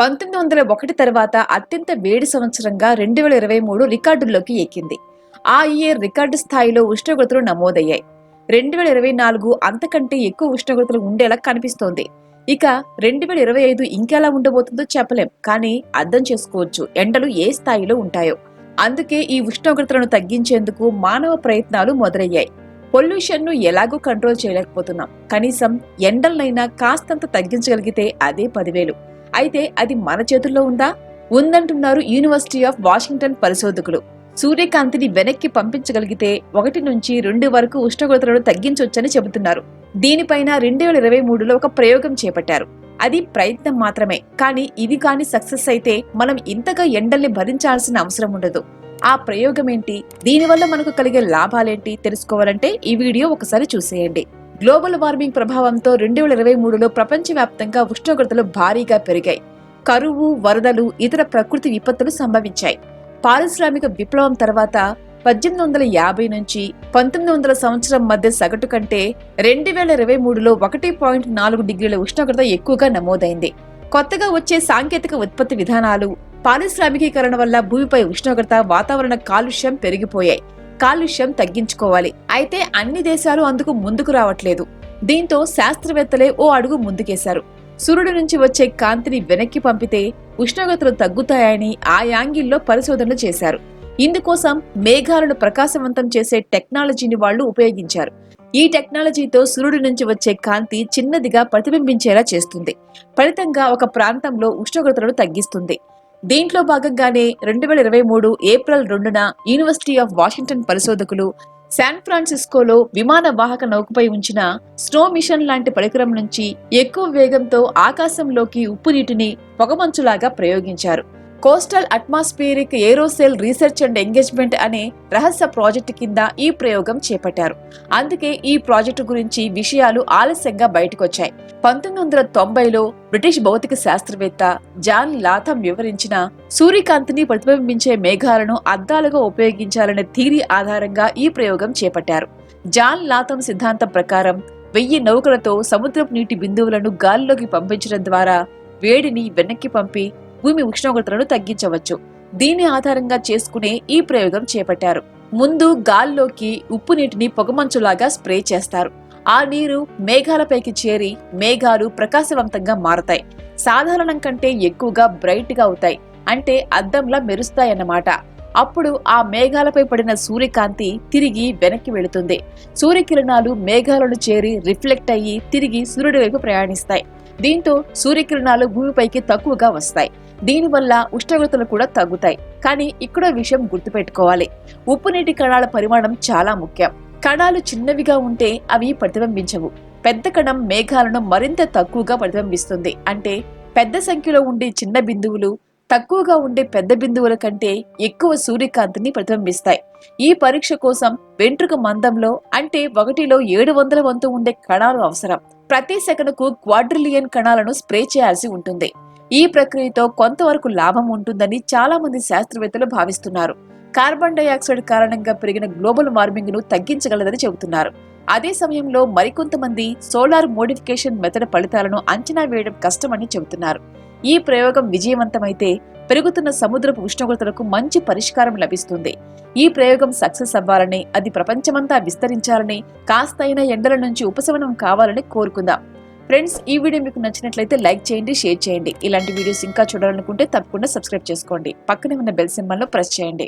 పంతొమ్మిది వందల ఒకటి తర్వాత అత్యంత వేడి సంవత్సరంగా రెండు వేల ఇరవై మూడు రికార్డుల్లోకి ఎక్కింది. ఆ ఇయర్ రికార్డు స్థాయిలో ఉష్ణోగ్రతలు నమోదయ్యాయి. రెండు వేల ఇరవై నాలుగు అంతకంటే ఎక్కువ ఉష్ణోగ్రతలు ఉండేలా కనిపిస్తోంది. ఇక రెండు వేల ఇరవై ఐదు ఇంకెలా ఉండబోతుందో చెప్పలేం కానీ అర్థం చేసుకోవచ్చు ఎండలు ఏ స్థాయిలో ఉంటాయో. అందుకే ఈ ఉష్ణోగ్రతలను తగ్గించేందుకు మానవ ప్రయత్నాలు మొదలయ్యాయి. పొల్యూషన్ను ఎలాగో ఎలాగూ కంట్రోల్ చేయలేకపోతున్నాం. కనీసం ఎండలనైనా కాస్తంత తగ్గించగలిగితే అదే పదివేలు. అయితే అది మన చేతుల్లో ఉందా? ఉందంటున్నారు యూనివర్సిటీ ఆఫ్ వాషింగ్టన్ పరిశోధకులు. సూర్యకాంతిని వెనక్కి పంపించగలిగితే ఒకటి నుంచి రెండు వరకు ఉష్ణోగ్రతలను తగ్గించవచ్చని చెబుతున్నారు. దీనిపైన రెండు వేల ఇరవై మూడులో ఒక ప్రయోగం చేపట్టారు. అది ప్రయత్నం మాత్రమే కానీ ఇది కాని సక్సెస్ అయితే మనం ఇంతగా ఎండల్ని భరించాల్సిన అవసరం ఉండదు. ఆ ప్రయోగం ఏంటి దీనివల్ల మనకు కలిగే లాభాలేంటి? తెలుసుకోవాలంటే ఈ వీడియో ఒకసారి చూసేయండి. గ్లోబల్ వార్మింగ్ ప్రభావంతో రెండు వేల ఇరవై మూడులో ప్రపంచవ్యాప్తంగా ఉష్ణోగ్రతలు భారీగా పెరిగాయి. కరువు వరదలు ఇతర ప్రకృతి విపత్తులు సంభవించాయి. పారిశ్రామిక విప్లవం తర్వాత పద్దెనిమిది వందల యాభై నుంచి పంతొమ్మిది వందల సంవత్సరం మధ్య సగటు కంటే రెండు వేల ఇరవై మూడులో ఒకటి పాయింట్ నాలుగు డిగ్రీల ఉష్ణోగ్రత ఎక్కువగా నమోదైంది. కొత్తగా వచ్చే సాంకేతిక ఉత్పత్తి విధానాలు పారిశ్రామికీకరణ వల్ల భూమిపై ఉష్ణోగ్రత వాతావరణ కాలుష్యం పెరిగిపోయాయి. కాలుష్యం తగ్గించుకోవాలి. అయితే అన్ని దేశాలు అందుకు ముందుకు రావట్లేదు. దీంతో శాస్త్రవేత్తలే ఓ అడుగు ముందుకేశారు. సూర్యుడి నుంచి వచ్చే కాంతిని వెనక్కి పంపితే ఉష్ణోగ్రతలు తగ్గుతాయని ఆ యాంగిల్లో పరిశోధనలు చేశారు. ఇందుకోసం మేఘాలను ప్రకాశవంతం చేసే టెక్నాలజీని వాళ్ళు ఉపయోగించారు. ఈ టెక్నాలజీతో సూర్యుడి నుంచి వచ్చే కాంతి చిన్నదిగా ప్రతిబింబించేలా చేస్తుంది. ఫలితంగా ఒక ప్రాంతంలో ఉష్ణోగ్రతలను తగ్గిస్తుంది. దీంట్లో భాగంగానే రెండు వేల ఇరవై మూడు ఏప్రిల్ రెండున యూనివర్సిటీ ఆఫ్ వాషింగ్టన్ పరిశోధకులు శాన్ ఫ్రాన్సిస్కోలో విమాన వాహక నౌకపై ఉంచిన స్నో మిషన్ లాంటి పరికరం నుంచి ఎక్కువ వేగంతో ఆకాశంలోకి ఉప్పు నీటిని పొగమంచులాగా ప్రయోగించారు. Coastal atmospheric aerosol research and engagement అనే రహస్య ప్రాజెక్టు కింద ఈ ప్రయోగం చేపట్టారు. అందుకే ఈ ప్రాజెక్టు గురించి విషయాలు ఆలస్యంగా బయటకొచ్చాయి. పంతొమ్మిది వందల తొంభైలో బ్రిటిష్ భౌతిక శాస్త్రవేత్త జాన్ లాథం వివరించిన సూర్యకాంతిని ప్రతిబింబించే మేఘాలను అద్దాలుగా ఉపయోగించాలనే థీరీ ఆధారంగా ఈ ప్రయోగం చేపట్టారు. జాన్ లాథం సిద్ధాంతం ప్రకారం వెయ్యి నౌకలతో సముద్రపు నీటి బిందువులను గాలిలోకి పంపించడం ద్వారా వేడిని వెనక్కి పంపి భూమి ఉష్ణోగ్రతలను తగ్గించవచ్చు. దీని ఆధారంగా చేసుకునే ఈ ప్రయోగం చేపట్టారు. ముందు గాల్లోకి ఉప్పు నీటిని పొగమంచులాగా స్ప్రే చేస్తారు. ఆ నీరు మేఘాలపైకి చేరి మేఘాలు ప్రకాశవంతంగా మారతాయి. సాధారణం కంటే ఎక్కువగా బ్రైట్గా అవుతాయి. అంటే అద్దంలా మెరుస్తాయన్నమాట. అప్పుడు ఆ మేఘాలపై పడిన సూర్యకాంతి తిరిగి వెనక్కి వెళుతుంది. సూర్యకిరణాలు మేఘాలను చేరి రిఫ్లెక్ట్ అయ్యి తిరిగి సూర్యుడి వైపు ప్రయాణిస్తాయి. దీంతో సూర్యకిరణాలు భూమిపైకి తక్కువగా వస్తాయి. దీనివల్ల ఉష్ణోగ్రతలు కూడా తగ్గుతాయి. కానీ ఇక్కడ విషయం గుర్తుపెట్టుకోవాలి. ఉప్పు నీటి కణాల పరిమాణం చాలా ముఖ్యం. కణాలు చిన్నవిగా ఉంటే అవి ప్రతిబింబించవు. పెద్ద కణం మేఘాలను మరింత తక్కువగా ప్రతిబింబిస్తుంది. అంటే పెద్ద సంఖ్యలో ఉండే చిన్న బిందువులు తక్కువగా ఉండే పెద్ద బిందువుల కంటే ఎక్కువ సూర్యకాంతిని ప్రతిబింబిస్తాయి. ఈ పరీక్ష కోసం వెంట్రుక మందంలో అంటే ఒకటిలో ఏడు వందల వంతు ఉండే కణాలు అవసరం. ప్రతి సెకనుకు క్వాడ్రిలియన్ కణాలను స్ప్రే చేయాల్సి ఉంటుంది. ఈ ప్రక్రియతో కొంతవరకు లాభం ఉంటుందని చాలా మంది శాస్త్రవేత్తలు భావిస్తున్నారు. కార్బన్ డైఆక్సైడ్ కారణంగా పెరిగిన గ్లోబల్ వార్మింగ్ను తగ్గించగలదని చెబుతున్నారు. అదే సమయంలో మరికొంతమంది సోలార్ మోడిఫికేషన్ మెథడ్ ఫలితాలను అంచనా వేయడం కష్టమని చెబుతున్నారు. ఈ ప్రయోగం విజయవంతమైతే పెరుగుతున్న సముద్రపు ఉష్ణోగ్రతలకు మంచి పరిష్కారం లభిస్తుంది. ఈ ప్రయోగం సక్సెస్ అవ్వాలని అది ప్రపంచమంతా విస్తరించాలని కాస్తైన ఎండల నుంచి ఉపశమనం కావాలని కోరుకుందాం. ఫ్రెండ్స్ ఈ వీడియో మీకు నచ్చినట్లయితే లైక్ చేయండి షేర్ చేయండి. ఇలాంటి వీడియోస్ ఇంకా చూడాలనుకుంటే తప్పకుండా సబ్స్క్రైబ్ చేసుకోండి. పక్కనే ఉన్న బెల్ సింబల్లో ప్రెస్ చేయండి.